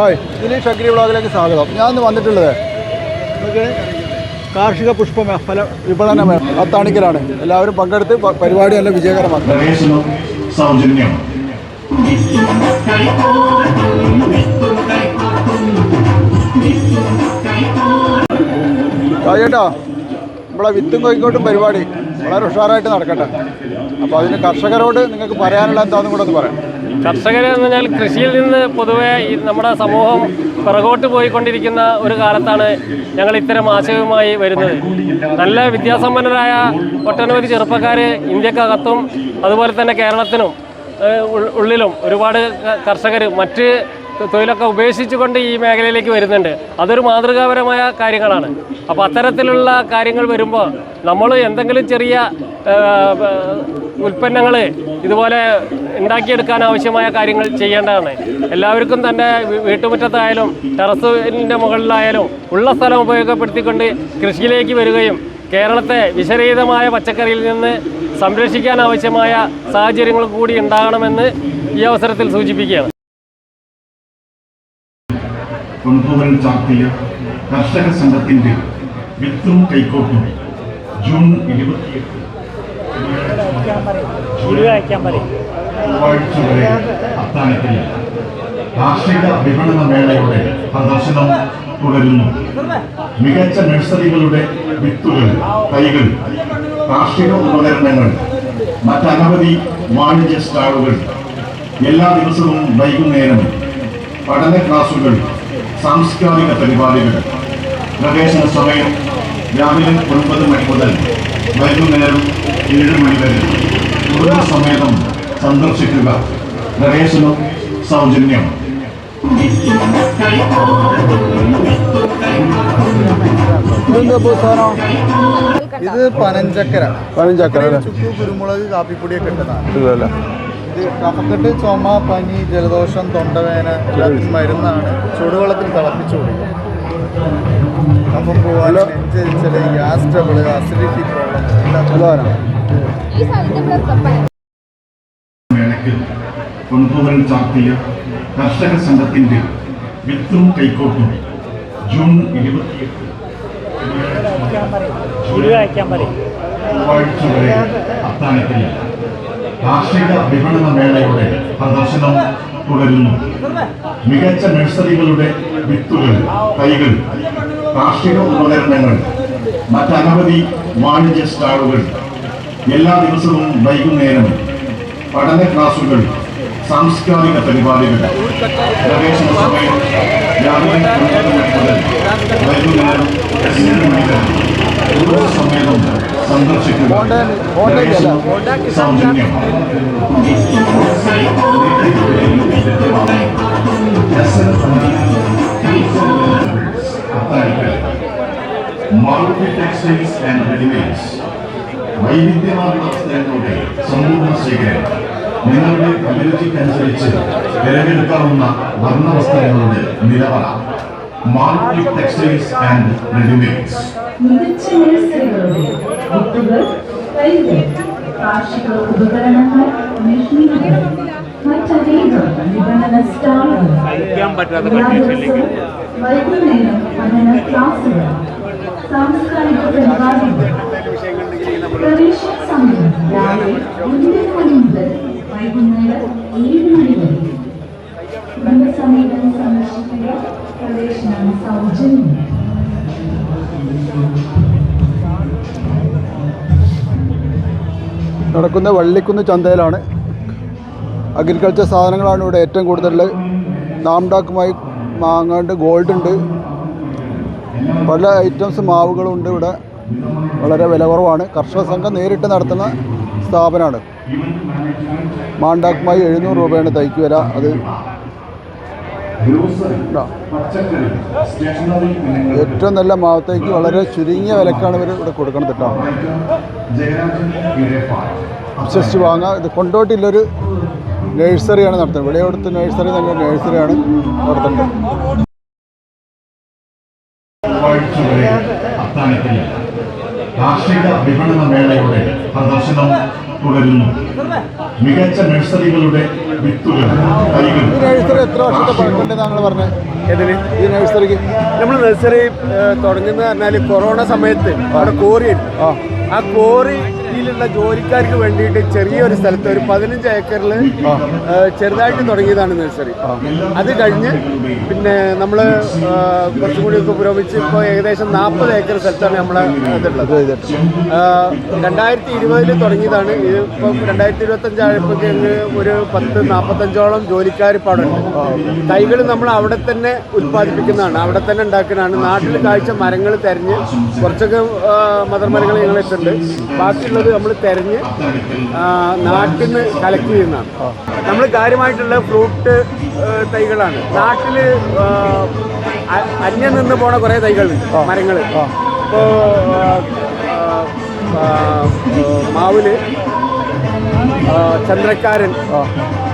Hi. Dileesh agri വ്ളോഗിലേക്ക് സ്വാഗതം. ഞാൻ ഇന്ന് വന്നിട്ടുള്ളത് കാർഷിക പുഷ്പ ഫല വിപണന അത്താണിക്കലാണ്. എല്ലാവരും പങ്കെടുത്ത് പരിപാടി നല്ല വിജയകരമാക്കി. നമ്മളെ വിത്തും കോഴിക്കോട്ടും പരിപാടി വളരെ ഉഷാറായിട്ട് നടക്കട്ടെ. അപ്പോൾ അതിന് കർഷകരോട് നിങ്ങൾക്ക് പറയാനുള്ള എന്താണെന്നും കൂടെ ഒന്ന് പറയാം. കർഷകർ എന്ന് പറഞ്ഞാൽ കൃഷിയിൽ നിന്ന് പൊതുവെ നമ്മുടെ സമൂഹം പിറകോട്ട് പോയിക്കൊണ്ടിരിക്കുന്ന ഒരു കാലത്താണ് ഞങ്ങൾ ഇത്തരം ആശയവുമായി വരുന്നത്. നല്ല വിദ്യാസമ്പന്നരായ ഒട്ടനവധി ചെറുപ്പക്കാർ ഇന്ത്യക്കകത്തും അതുപോലെ തന്നെ കേരളത്തിനും ഉള്ളിലും ഒരുപാട് കർഷകർ മറ്റ് തൊഴിലൊക്കെ ഉപേക്ഷിച്ചുകൊണ്ട് ഈ മേഖലയിലേക്ക് വരുന്നുണ്ട്. അതൊരു മാതൃകാപരമായ കാര്യങ്ങളാണ്. അപ്പോൾ അത്തരത്തിലുള്ള കാര്യങ്ങൾ വരുമ്പോൾ നമ്മൾ എന്തെങ്കിലും ചെറിയ ഉൽപ്പന്നങ്ങൾ ഇതുപോലെ ഉണ്ടാക്കിയെടുക്കാൻ ആവശ്യമായ കാര്യങ്ങൾ ചെയ്യേണ്ടതാണ്. എല്ലാവർക്കും തന്നെ വീട്ടുമുറ്റത്തായാലും ടെറസിന്റെ മുകളിലായാലും ഉള്ള സ്ഥലം ഉപയോഗപ്പെടുത്തിക്കൊണ്ട് കൃഷിയിലേക്ക് വരികയും കേരളത്തെ വിഷരഹിതമായ പച്ചക്കറിയിൽ നിന്ന് സംരക്ഷിക്കാൻ ആവശ്യമായ സാഹചര്യങ്ങൾ കൂടി ഉണ്ടാകണമെന്ന് ഈ അവസരത്തിൽ സൂചിപ്പിക്കുകയാണ്. കൊണ്ടുപോകൽ ചാർത്തിയ കർഷക സംഘത്തിന്റെ വിത്തും കൈക്കോട്ടും ജൂൺ ഇരുപത്തിയെട്ട് ചൊവ്വാഴ്ച വരെ അത്താനത്തിൽ കാർഷിക വിപണന മേളയുടെ പ്രദർശനം തുടരുന്നു. മികച്ച നഴ്സറികളുടെ വിത്തുകൾ തൈകൾ കാർഷിക ഉപകരണങ്ങൾ മറ്റനവധി വാണിജ്യ സ്റ്റാളുകൾ എല്ലാ ദിവസവും വൈകുന്നേരം പഠന ക്ലാസുകൾ സാംസ്കാരിക പരിപാടികൾ. പ്രവേശന സമയം രാവിലെ ഒൻപത് മണി മുതൽ വൈകുന്നേരം ഏഴ് മണി വരെ. കുടുംബസമേതം സന്ദർശിക്കുക. പ്രവേശനം സൗജന്യം ഇത് പനഞ്ചക്കര. പനഞ്ചക്കര കുരുമുളക് കാപ്പിപ്പൊടിയൊക്കെ ഇട്ടതാണ്. ഇത് കഫക്കെട്ട് ചുമ പനി ജലദോഷം തൊണ്ടവേന എല്ലാത്തിനും മരുന്നാണ്. ചൂടുവെള്ളത്തിൽ തിളപ്പിച്ചു കൊടുക്കും. കഫം പോവാൻ നെഞ്ചരിച്ചൽ ഗ്യാസ് ട്രബിൾ അസിഡിറ്റി പ്രോബ്ലം കൊണ്ടുപോകൽ ചാർത്തിയ കർഷക സംഘത്തിന്റെ വിത്തും കൈക്കോട്ടും ജൂൺ ഇരുപത്തിയെട്ട്. ചൊവ്വാഴ്ച വരെ അത്താണിക്കൽ കാർഷിക വിപണന മേളയുടെ പ്രദർശനം തുടരുന്നു. മികച്ച നഴ്സറികളുടെ വിത്തുകൾ തൈകൾ കാർഷിക ഉപകരണങ്ങൾ മറ്റനവധി വാണിജ്യ സ്റ്റാളുകൾ എല്ലാ ദിവസവും വൈകുന്നേരം പഠന ക്ലാസുകൾ സാംസ്കാരിക പരിപാടികൾ പ്രവേശന സമയം രാവിലെ വൈകുന്നേരം സൗജന്യം മാളുട്ടി ടെക്സ്റ്റൈൽസ് ആൻഡ് റെഡിമെയ്ഡ്സ് വൈവിധ്യമാർന്ന വസ്ത്രങ്ങളുടെ സമ്പൂർണ ശേഖരം നിങ്ങളുടെ അഭിരുചിക്കനുസരിച്ച് തിരഞ്ഞെടുക്കാവുന്ന വർണവസ്ത്രങ്ങളുടെ നിലവറ മാളുട്ടി ടെക്സ്റ്റൈൽസ് ആൻഡ് റെഡിമെയ്ഡ്സ് മികച്ച നഴ്സറികളുടെ വിത്തുകൾ തൈകൾ കാർഷിക ഉപകരണങ്ങൾ മെഷീനുകൾ മറ്റനേകം വിപണന സ്റ്റാളുകൾ വൈകുന്നേരം പഠന ക്ലാസുകൾ സാംസ്കാരിക പരിപാടികൾ പ്രവേശന സമയം രാവിലെ ഒൻപത് മണി മുതൽ വൈകുന്നേരം ഏഴ് മണി വരെ കുടുംബസമേതം സന്ദർശിക്കുക പ്രവേശനം സൗജന്യം. നടക്കുന്ന വള്ളിക്കുന്ന് ചന്തയിലാണ് അഗ്രികൾച്ചർ സാധനങ്ങളാണ് ഇവിടെ ഏറ്റവും കൂടുതലുള്ളത് നാംഡാക്കുമായി മാങ്ങാണ്ട് ഗോൾഡ് ഉണ്ട്. പല ഐറ്റംസ് മാവുകളുണ്ട് ഇവിടെ. വളരെ വില കുറവാണ്. കർഷക സംഘം നേരിട്ട് നടത്തുന്ന സ്ഥാപനമാണ്. മാണ്ടാക്കുമായി എഴുന്നൂറ് രൂപയാണ് തൈക്ക് അത് ഏറ്റവും നല്ല മാവത്തേക്ക് വളരെ ചുരുങ്ങിയ വിലക്കാണ് ഇവർ ഇവിടെ കൊടുക്കുന്നത് കേട്ടോ. അബ്സസ്റ്റ് വിശ്വസിച്ച് വാങ്ങാം. ഇത് കൊണ്ടോട്ടില്ലൊരു നഴ്സറിയാണ് നടത്തുന്നത്. ഇവിടെ കൊടുത്ത് നഴ്സറി തന്നെ നഴ്സറിയാണ് നടത്തുന്നത്. കാർഷിക വിപണന മേളയുടെ പ്രദർശനം തുടരുന്നു. മികച്ച നഴ്സറികളുടെ വിത്തുകൾ തൈകൾ ഈ നഴ്സറി എത്ര വർഷത്തെ പഴക്കമുണ്ട് താങ്കൾ പറഞ്ഞത് ഇതിന് ഈ നഴ്സറിക്ക് നമ്മൾ നഴ്സറി തുടങ്ങുന്നത് പറഞ്ഞാൽ കൊറോണ സമയത്ത് അവിടെ കോറി ആ കോറിയിലുള്ള ജോലിക്കാർക്ക് വേണ്ടിയിട്ട് ചെറിയൊരു സ്ഥലത്ത് ഒരു പതിനഞ്ച് ഏക്കറിൽ ചെറുതായിട്ട് തുടങ്ങിയതാണ് നഴ്സറി. അത് കഴിഞ്ഞ് പിന്നെ നമ്മൾ കുറച്ചും കൂടി ഒക്കെ പുരോഗമിച്ച് ഇപ്പോൾ ഏകദേശം നാൽപ്പത് ഏക്കർ സ്ഥലത്താണ് നമ്മളെ ഇതുള്ളത് രണ്ടായിരത്തി ഇരുപതിൽ തുടങ്ങിയതാണ്. ഇത് ഇപ്പം രണ്ടായിരത്തി ഇരുപത്തഞ്ച് ആയപ്പോഴേക്ക് ഒരു പത്ത് നാൽപ്പത്തഞ്ചോളം ജോലിക്കാർ പാടുണ്ട് തൈകൾ നമ്മൾ അവിടെ തന്നെ ഉൽപ്പാദിപ്പിക്കുന്നതാണ് അവിടെ തന്നെ ഉണ്ടാക്കുന്നതാണ്. നാട്ടിൽ കാഴ്ച മരങ്ങൾ തെരഞ്ഞ് കുറച്ചൊക്കെ ആ, മദർ മരങ്ങൾ എത്തുന്നുണ്ട് ബാക്കിയുള്ളത് നമ്മൾ തെരഞ്ഞ് നാട്ടിൽ നിന്ന് കളക്ട് ചെയ്യുന്നതാണ്. നമ്മൾ കാര്യമായിട്ടുള്ള ഫ്രൂട്ട് തൈകളാണ്. നാട്ടിൽ അന്യം നിന്ന് പോണ കുറേ തൈകളുണ്ട് മരങ്ങൾ ഇപ്പോൾ മാവിൽ ചന്ദ്രക്കാരൻ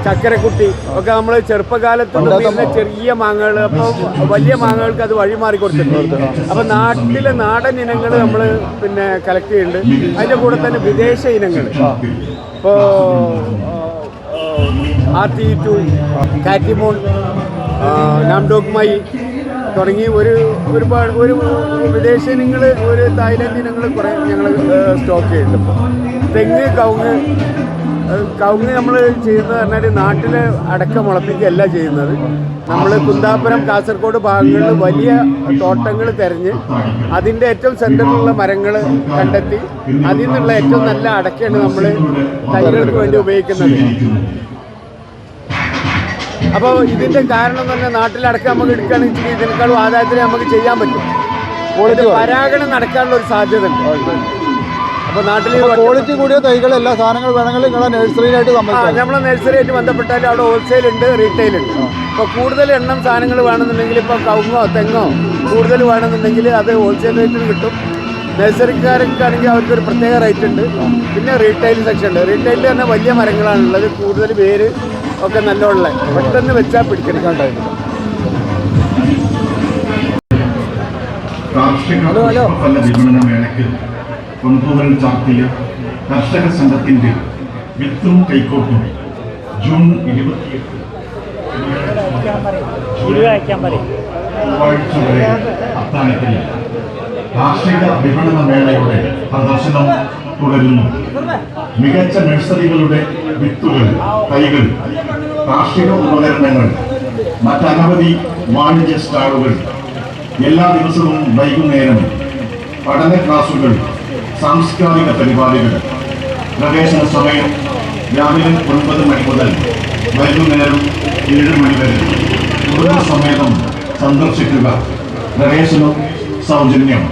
ചക്കരക്കുട്ടി ഒക്കെ നമ്മൾ ചെറുപ്പകാലത്ത് പിന്നെ ചെറിയ മാങ്ങകൾ അപ്പോൾ വലിയ മാങ്ങകൾക്ക് അത് വഴി മാറി കൊടുത്തിട്ടുണ്ട്. അപ്പോൾ നാട്ടിലെ നാടൻ ഇനങ്ങൾ നമ്മൾ പിന്നെ കളക്ട് ചെയ്യുന്നുണ്ട് അതിന്റെ കൂടെ തന്നെ വിദേശ ഇനങ്ങൾ ഇപ്പോൾ R T two Katimon nam dok mai തുടങ്ങി ഒരു ഒരുപാട് ഒരു വിദേശ ഇനങ്ങൾ ഒരു തായ്ലൻഡ് ഇനങ്ങൾ കുറേ ഞങ്ങൾ സ്റ്റോക്ക് ചെയ്യുന്നുണ്ട് തെങ്ങ് കവുങ്ങ് കവുങ്ങ് നമ്മൾ ചെയ്യുന്നത് പറഞ്ഞാൽ നാട്ടിൽ അടക്ക മുളപ്പിക്കുകയല്ല ചെയ്യുന്നത്. നമ്മൾ കുന്താപുരം കാസർഗോഡ് ഭാഗങ്ങളിൽ വലിയ തോട്ടങ്ങൾ തിരഞ്ഞ് അതിന്റെ ഏറ്റവും സെന്ററിലുള്ള മരങ്ങൾ കണ്ടെത്തി അതിൽ നിന്നുള്ള ഏറ്റവും നല്ല അടക്കയാണ് നമ്മൾ തൈകൾക്ക് വേണ്ടി ഉപയോഗിക്കുന്നത്. അപ്പോൾ ഇതിന്റെ കാരണം എന്ന് തന്നെ നാട്ടിലടക്കം നമുക്ക് എടുക്കുകയാണെങ്കിൽ ഇതിനേക്കാളും ആദായത്തിൽ നമുക്ക് ചെയ്യാൻ പറ്റും. പരാഗണം നടക്കാനുള്ള ഒരു സാധ്യത ഉണ്ട്. അപ്പോൾ നാട്ടിൽ ക്വാളിറ്റി കൂടിയ തൈകൾ എല്ലാ സാധനങ്ങൾ വേണമെങ്കിൽ നിങ്ങളെ നഴ്സറിയിലായിട്ട് നമ്മളെ നഴ്സറിയായിട്ട് ബന്ധപ്പെട്ടാൽ അവിടെ ഹോൾസെയിൽ ഉണ്ട് റീറ്റെയിൽ ഉണ്ട്. അപ്പൊ കൂടുതൽ എണ്ണം സാധനങ്ങൾ വേണമെന്നുണ്ടെങ്കിൽ ഇപ്പോൾ കവുങ്ങോ തെങ്ങോ കൂടുതൽ വേണമെന്നുണ്ടെങ്കിൽ അത് ഹോൾസെയിൽ റേറ്റിൽ കിട്ടും. നഴ്സറിക്കാർക്കാണെങ്കിൽ അവർക്ക് ഒരു പ്രത്യേക റേറ്റ് ഉണ്ട്. പിന്നെ റീറ്റെയിൽ സെക്ഷൻ ഉണ്ട്. റീറ്റെയിലിൽ തന്നെ വലിയ മരങ്ങളാണുള്ളത് കൂടുതൽ പേര് ഒക്കെ നല്ലോണം പെട്ടെന്ന് വെച്ചാൽ പിടിക്കണം ഹലോ പുഷ്പഫല കൊണ്ടുവരൽ ചാർത്തിയ കർഷക സംഘത്തിന്റെ വിത്തും കൈക്കോട്ടും ജൂൺ ഇരുപത്തിയെട്ട്. ചൊവ്വാഴ്ച കാർഷിക വിപണന മേളയുടെ പ്രദർശനം തുടരുന്നു. മികച്ച നഴ്സറികളുടെ വിത്തുകൾ തൈകൾ കാർഷിക ഉപകരണങ്ങൾ മറ്റനവധി വാണിജ്യ സ്റ്റാളുകൾ എല്ലാ ദിവസവും വൈകുന്നേരം പഠന ക്ലാസുകൾ സാംസ്കാരിക പരിപാടികൾ. പ്രവേശന സമയം രാവിലെ ഒൻപത് മണി മുതൽ വൈകുന്നേരം ഏഴ് മണി വരെ. കുടുംബ സമേതം സന്ദർശിക്കുക. പ്രവേശനം സൗജന്യം